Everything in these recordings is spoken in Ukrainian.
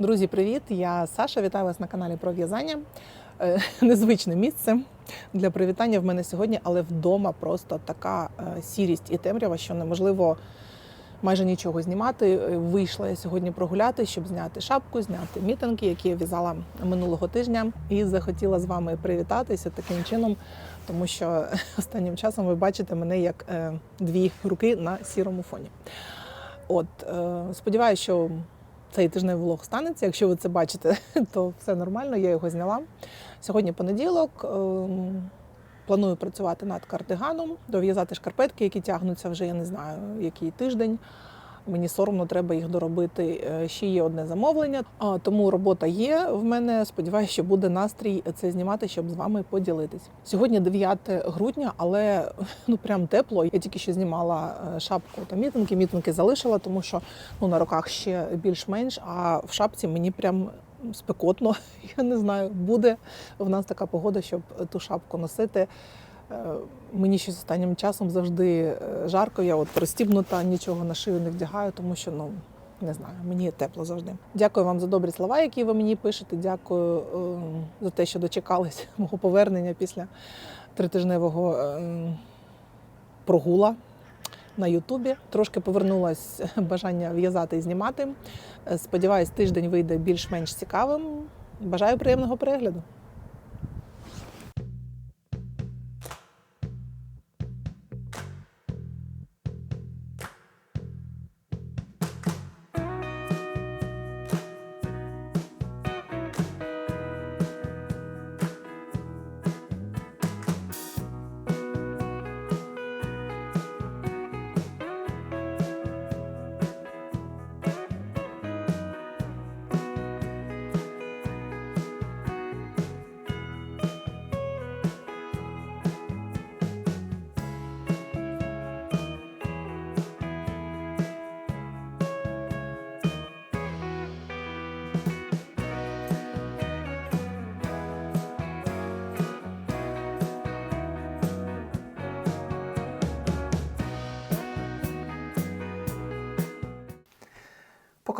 Друзі, привіт! Я Саша. Вітаю вас на каналі про в'язання. Е, Незвичне місце для привітання в мене сьогодні, але вдома просто така е, сірість і темрява, що неможливо майже нічого знімати. Е, Вийшла я сьогодні прогуляти, щоб зняти шапку, зняти мітинги, які я в'язала минулого тижня, і захотіла з вами привітатися таким чином, тому що останнім часом ви бачите мене як дві руки на сірому фоні. От сподіваюся, що цей тижневий влог станеться. Якщо ви це бачите, то все нормально, я його зняла. Сьогодні понеділок. ем, Планую працювати над кардиганом, дов'язати шкарпетки, які тягнуться вже, я не знаю, який тиждень. Мені соромно, треба їх доробити. Е, Ще є одне замовлення, тому робота є в мене. Сподіваюся, що буде настрій це знімати, щоб з вами поділитись. Сьогодні 9 грудня, але ну прям тепло. Я тільки що знімала е, шапку та мітинки. Мітинки залишила, тому що ну на руках ще більш-менш. А в шапці мені прям спекотно. Я не знаю, буде в нас така погода, щоб ту шапку носити. Мені щось останнім часом завжди е, жарко. Я от розстібнута, нічого на шию не вдягаю, тому що ну не знаю, мені тепло завжди. Дякую вам за добрі слова, які ви мені пишете. Дякую е, за те, що дочекались мого повернення після тритижневого е, прогула на Ютубі. Трошки повернулось бажання в'язати і знімати. Е, Сподіваюсь, тиждень вийде більш-менш цікавим. Бажаю приємного перегляду.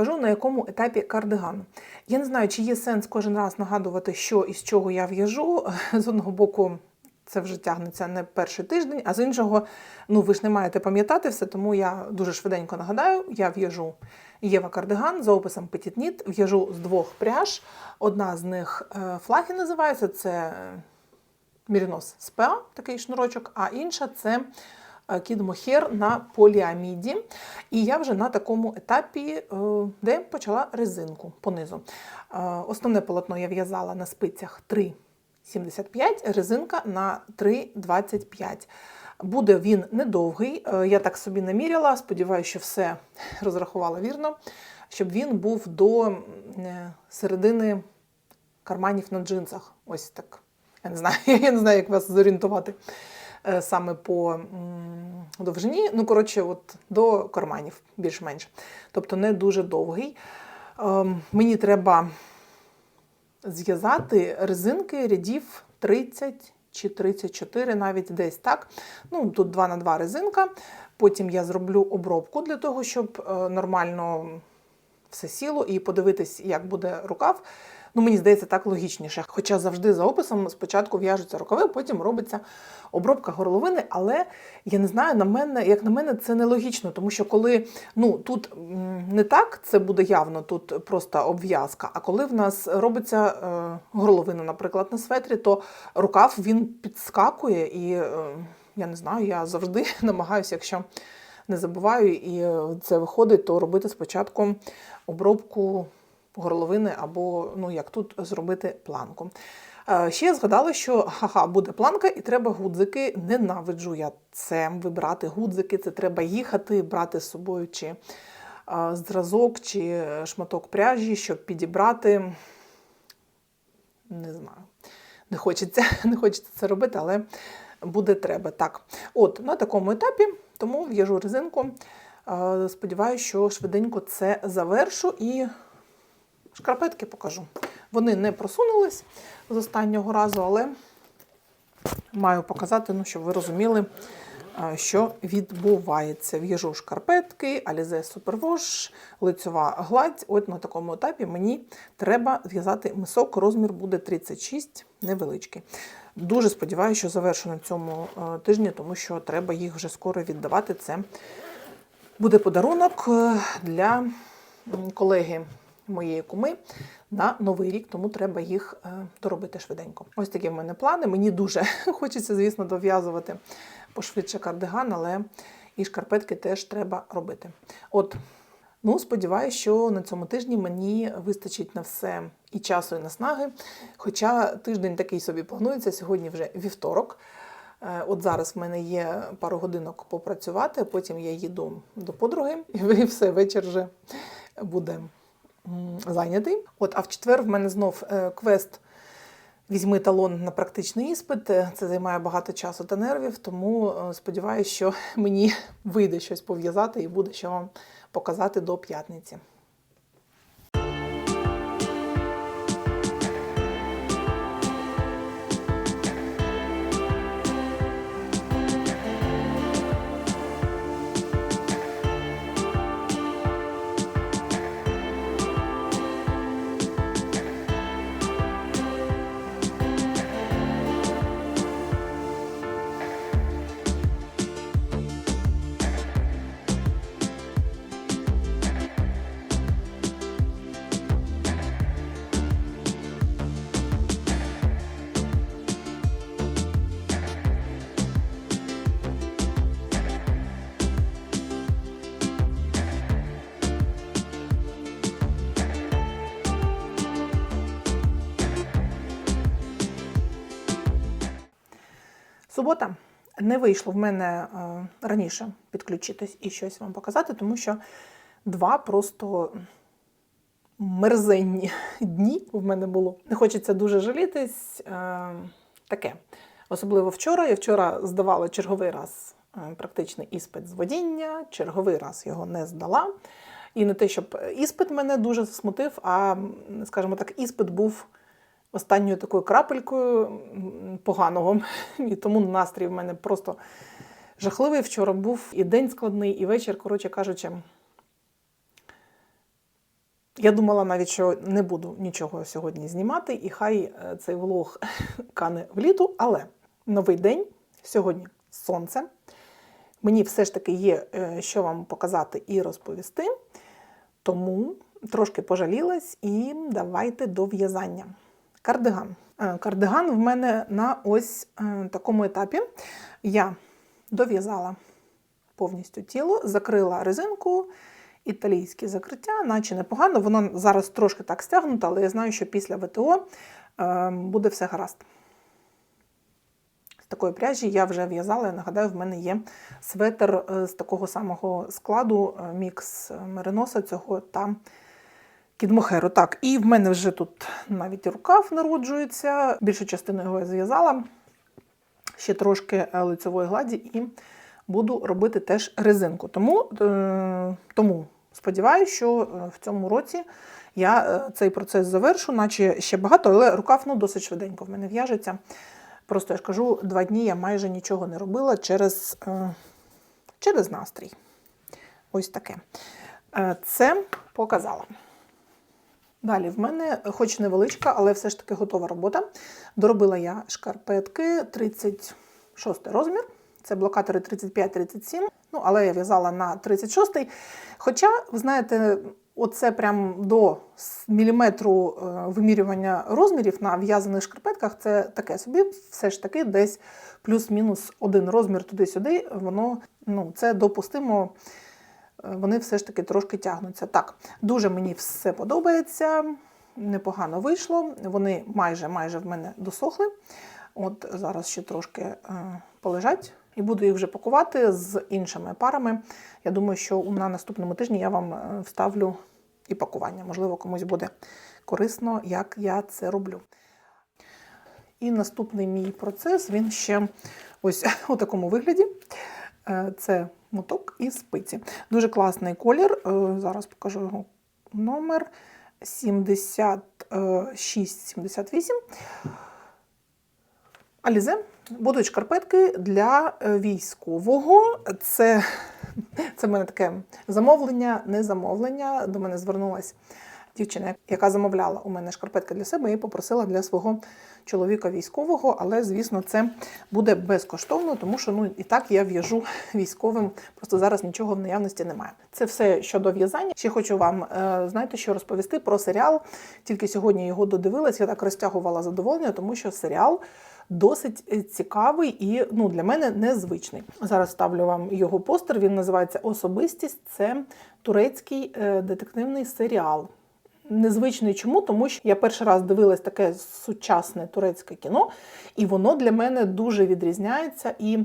Покажу на якому етапі кардиган. Я не знаю, чи є сенс кожен раз нагадувати, що і з чого я в'яжу. З одного боку, це вже тягнеться не перший тиждень, а з іншого, ну ви ж не маєте пам'ятати все, тому я дуже швиденько нагадаю, я в'яжу Єва кардиган за описом Knit, в'яжу з двох пряж. Одна з них е, флаги називається, це Мірінос Спеа, такий шнурочок, а інша це е, кід Мохер на поліаміді. І я вже на такому етапі, е, де почала резинку понизу. Е, Основне полотно я в'язала на спицях 3,75, резинка на 3,25. Буде він недовгий. Е, Я так собі наміряла, сподіваюся, що все розрахувала вірно, щоб він був до е, середини карманів на джинсах. Ось так. Я не знаю, я не знаю, як вас зорієнтувати е, саме по довжині. Ну, коротше, от до карманів, більш-менш. Тобто не дуже довгий. Ем, Мені треба зв'язати резинки рядів 30 чи 34, навіть десь так. Ну, тут 2 на 2 резинка. Потім я зроблю обробку для того, щоб е, нормально все сіло і подивитись, як буде рукав. Ну, мені здається, так логічніше. Хоча завжди за описом спочатку в'яжуться рукави, потім робиться обробка горловини. Але я не знаю, на мене, як на мене, це нелогічно, тому що коли ну тут не так, це буде явно, тут просто обв'язка. А коли в нас робиться е, горловина, наприклад, на светрі, то рукав він підскакує, і е, я не знаю, я завжди намагаюся, якщо не забуваю, і е, це виходить, то робити спочатку обробку горловини або ну як тут зробити планку. Е, Ще я згадала, що ха-ха, буде планка і треба гудзики. Ненавиджу я це вибирати гудзики, це треба їхати, брати з собою чи е, зразок, чи шматок пряжі, щоб підібрати. Не знаю. Не хочеться, не хочеться це робити, але буде треба. Так, от на такому етапі, тому в'яжу резинку. Е, Сподіваюся, що швиденько це завершу і шкарпетки покажу. Вони не просунулись з останнього разу, але маю показати, ну, щоб ви розуміли, що відбувається. В'яжу шкарпетки, Alize Superwash, лицьова гладь. От на такому етапі мені треба зв'язати мисок, розмір буде 36, невеличкий. Дуже сподіваюся, що завершу на цьому тижні, тому що треба їх вже скоро віддавати. Це буде подарунок е, для колеги моєї куми на новий рік, тому треба їх е, доробити швиденько. Ось такі в мене плани. Мені дуже хочеться, звісно, дов'язувати пошвидше кардиган, але і шкарпетки теж треба робити. От, ну, сподіваюся, що на цьому тижні мені вистачить на все і часу, і наснаги. Хоча тиждень такий собі планується, сьогодні вже вівторок. Е, От зараз в мене є пару годинок попрацювати, потім я їду до подруги, і все, вечір вже буде зайнятий. От, а в четвер в мене знов е, квест Візьми талон на практичний іспит. Е, Це займає багато часу та нервів, тому е, сподіваюся, що мені вийде щось пов'язати і буде що вам показати до п'ятниці. Субота не вийшло в мене е, раніше підключитись і щось вам показати, тому що два просто мерзенні дні в мене було. Не хочеться дуже жалітись. Е, таке. Особливо вчора. Я вчора здавала черговий раз е, практичний іспит з водіння, черговий раз його не здала. І не те, щоб іспит мене дуже засмутив, а, скажімо так, іспит був останньою такою крапелькою поганого. І тому настрій в мене просто жахливий. Вчора був і день складний, і вечір, коротше кажучи. Я думала навіть, що не буду нічого сьогодні знімати, і хай е, цей влог кане в літу, але новий день, сьогодні сонце. Мені все ж таки є е, що вам показати і розповісти. Тому трошки пожалілась і давайте до в'язання. Кардиган. Е, Кардиган в мене на ось е, такому етапі. Я дов'язала повністю тіло, закрила резинку, італійське закриття, наче непогано. Воно зараз трошки так стягнуто, але я знаю, що після ВТО е, буде все гаразд. З такої пряжі я вже в'язала, я нагадаю, в мене є светр е, з такого самого складу, мікс мериноса цього та кідмохеру. Так, і в мене вже тут навіть рукав народжується. Більшу частину його я зв'язала. Ще трошки е, лицевої гладі і буду робити теж резинку. Тому, е, тому сподіваюся, що е, в цьому році я цей процес завершу, наче ще багато, але рукав ну, досить швиденько в мене в'яжеться. Просто я ж кажу, два дні я майже нічого не робила через, через настрій. Ось таке. Це показала. Далі, в мене, хоч невеличка, але все ж таки готова робота. Доробила я шкарпетки 36 розмір. Це блокатори 35-37. Ну, але я в'язала на 36-й. Хоча, ви знаєте, оце прям до міліметру е, вимірювання розмірів на в'язаних шкарпетках це таке собі, все ж таки, десь плюс-мінус один розмір туди-сюди. Воно ну, це допустимо вони все ж таки трошки тягнуться. Так, дуже мені все подобається, непогано вийшло. Вони майже майже в мене досохли. От зараз ще трошки е, полежать. І буду їх вже пакувати з іншими парами. Я думаю, що на наступному тижні я вам е, вставлю і пакування. Можливо, комусь буде корисно, як я це роблю. І наступний мій процес він ще ось у такому вигляді. Е, Це моток і спиці. Дуже класний колір. Е, Зараз покажу його номер 76-78. Алізе, будуть шкарпетки для е, військового. Це, це в мене таке замовлення, не замовлення. До мене звернулася дівчина, яка замовляла у мене шкарпетки для себе і попросила для свого чоловіка військового. Але, звісно, це буде безкоштовно, тому що ну і так я в'яжу військовим. Просто зараз нічого в наявності немає. Це все щодо в'язання. Ще хочу вам е, знаєте, що розповісти про серіал. Тільки сьогодні його додивилась. Я так розтягувала задоволення, тому що серіал досить е, цікавий і ну, для мене незвичний. Зараз ставлю вам його постер. Він називається Особистість. Це турецький е, детективний серіал. Незвичний чому? Тому що я перший раз дивилась таке сучасне турецьке кіно, і воно для мене дуже відрізняється і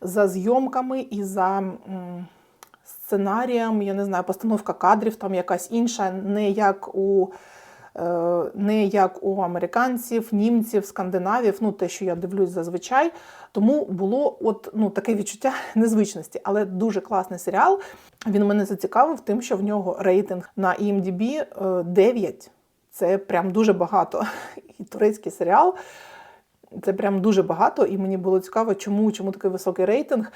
за зйомками, і за сценарієм, я не знаю, постановка кадрів там якась інша, не як у. Е, Не як у американців, німців, скандинавів, ну те, що я дивлюсь зазвичай. Тому було от ну таке відчуття незвичності, але дуже класний серіал. Він мене зацікавив тим, що в нього рейтинг на IMDb е, 9. Це прям дуже багато. І турецький серіал. Це прям дуже багато, і мені було цікаво, чому, чому такий високий рейтинг.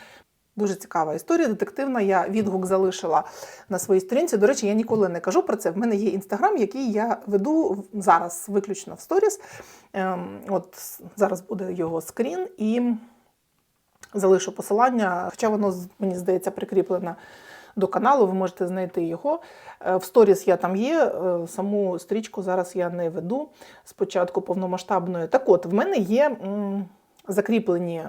Дуже цікава історія, детективна. Я відгук залишила на своїй сторінці. До речі, я ніколи не кажу про це. В мене є інстаграм, який я веду зараз виключно в сторіс. Ем, от зараз буде його скрін і залишу посилання, хоча воно мені здається прикріплене до каналу. Ви можете знайти його. Е, В сторіс я там є. е, Саму стрічку зараз я не веду спочатку повномасштабної. Так от, в мене є закріплені.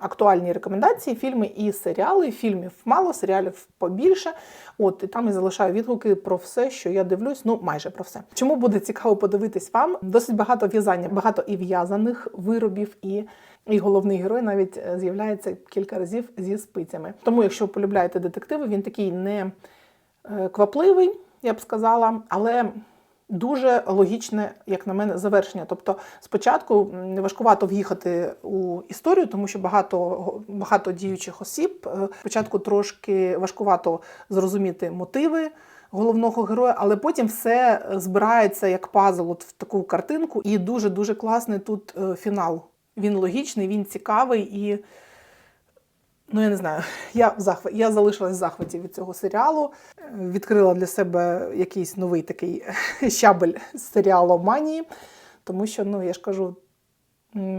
Актуальні рекомендації, фільми і серіали. Фільмів мало, серіалів побільше. От і там я залишаю відгуки про все, що я дивлюсь. Ну майже про все. Чому буде цікаво подивитись вам? Досить багато в'язання, багато і в'язаних виробів, і, і головний герой навіть е, з'являється кілька разів зі спицями. Тому, якщо полюбляєте детективи, він такий не е, квапливий, я б сказала, але дуже логічне, як на мене, завершення. Тобто, спочатку важкувато в'їхати у історію, тому що багато, багато діючих осіб. Е, Спочатку трошки важкувато зрозуміти мотиви. Головного героя, але потім все збирається як пазл от в таку картинку, і дуже дуже класний тут е, фінал. Він логічний, він цікавий і Ну, я не знаю. Я в захваті. Я залишилась в захваті від цього серіалу. Е, Відкрила для себе якийсь новий такий щабель з серіалу Манії. Тому що, ну, я ж кажу,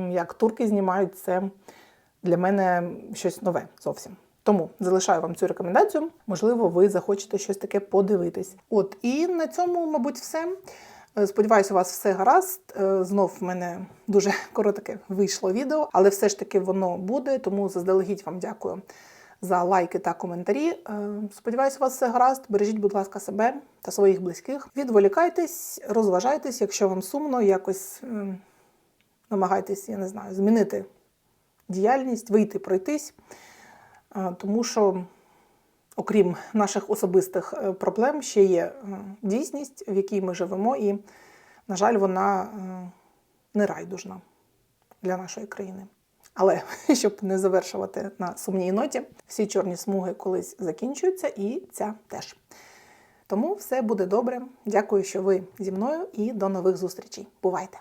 як турки знімають, це для мене щось нове зовсім. Тому залишаю вам цю рекомендацію. Можливо, ви захочете щось таке подивитись. От, і на цьому, мабуть, все. Е, Сподіваюся, у вас все гаразд. Е, Знов в мене дуже коротке вийшло відео, але все ж таки воно буде. Тому заздалегідь вам дякую за лайки та коментарі. Е, Сподіваюся, у вас все гаразд. Бережіть, будь ласка, себе та своїх близьких. Відволікайтесь, розважайтесь, якщо вам сумно, якось ем, намагайтесь, я не знаю, змінити діяльність, вийти, пройтись. Тому що окрім наших особистих е, проблем, ще є е, дійсність, в якій ми живемо, і, на жаль, вона е, не райдужна для нашої країни. Але щоб не завершувати на сумній ноті, всі чорні смуги колись закінчуються, і ця теж. Тому все буде добре. Дякую, що ви зі мною, і до нових зустрічей. Бувайте!